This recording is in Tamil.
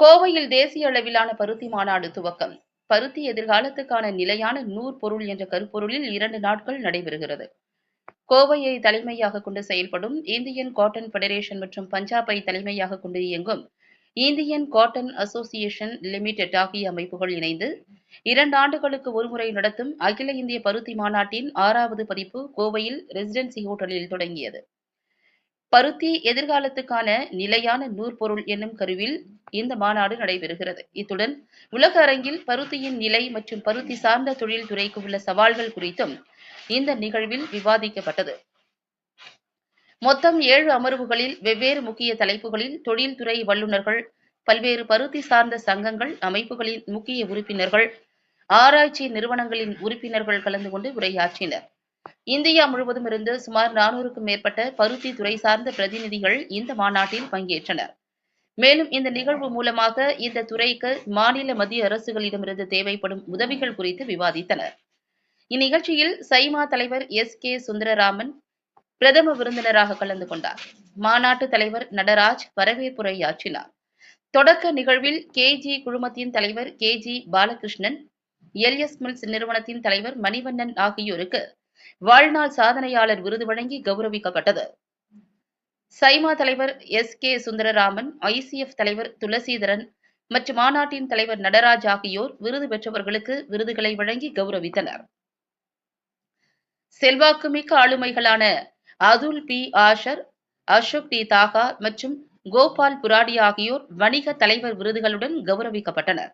கோவையில் தேசிய அளவிலான பருத்தி மாநாடு துவக்கம். பருத்தி எதிர்காலத்துக்கான நிலையான நூற்பொருள் என்ற கருப்பொருளில் இரண்டு நாட்கள் நடைபெறுகிறது. கோவையை தலைமையாக கொண்டு செயல்படும் இந்தியன் காட்டன் ஃபெடரேஷன் மற்றும் பஞ்சாபை தலைமையாக கொண்டு இயங்கும் இந்தியன் காட்டன் அசோசியேஷன் லிமிடெட் ஆகிய அமைப்புகள் இணைந்து இரண்டு ஆண்டுகளுக்கு ஒருமுறை நடத்தும் அகில இந்திய பருத்தி மாநாட்டின் ஆறாவது பதிப்பு கோவையில் ரெசிடென்சி ஹோட்டலில் தொடங்கியது. பருத்தி எதிர்காலத்துக்கான நிலையான நூற்பொருள் என்னும் கருவில் இந்த மாநாடு நடைபெறுகிறது. இத்துடன் உலக அரங்கில் பருத்தியின் நிலை மற்றும் பருத்தி சார்ந்த தொழில் துறைக்கு உள்ள சவால்கள் குறித்தும் இந்த நிகழ்வில் விவாதிக்கப்பட்டது. மொத்தம் ஏழு அமர்வுகளில் வெவ்வேறு முக்கிய தலைப்புகளில் தொழில்துறை வல்லுநர்கள் பல்வேறு பருத்தி சார்ந்த சங்கங்கள் அமைப்புகளின் முக்கிய உறுப்பினர்கள் ஆராய்ச்சி நிறுவனங்களின் உறுப்பினர்கள் கலந்து கொண்டு உரையாற்றினர். இந்தியா முழுவதும் இருந்து சுமார் நானூறுக்கும் மேற்பட்ட பருத்தி துறை சார்ந்த பிரதிநிதிகள் இந்த மாநாட்டில் பங்கேற்றனர். மேலும் இந்த நிகழ்வு மூலமாக இந்த துறைக்கு மாநில மத்திய அரசுகளிடமிருந்து தேவைப்படும் உதவிகள் குறித்து விவாதித்தனர். இந்நிகழ்ச்சியில் சைமா தலைவர் எஸ் கே சுந்தரராமன் பிரதம விருந்தினராக கலந்து கொண்டார். மாநாட்டு தலைவர் நடராஜ் வரவேற்புரையாற்றினார். தொடக்க நிகழ்வில் கே ஜி குழுமத்தின் தலைவர் K G Balakrishnan LS mills நிறுவனத்தின் தலைவர் மணிவண்ணன் ஆகியோருக்கு வாழ்நாள் சாதனையாளர் விருது வழங்கி கௌரவிக்கப்பட்டது. சைமா தலைவர் எஸ். கே. சுந்தரராமன் ஐசிஎஃப் தலைவர் துளசீதரன் மற்றும் மாநாட்டின் தலைவர் நடராஜ் ஆகியோர் விருது பெற்றவர்களுக்கு விருதுகளை வழங்கி கௌரவித்தனர். செல்வாக்குமிக்க ஆளுமைகளான Atul P. Asher Ashok D. Daga மற்றும் கோபால் புராடி ஆகியோர் வணிக தலைவர் விருதுகளுடன் கௌரவிக்கப்பட்டனர்.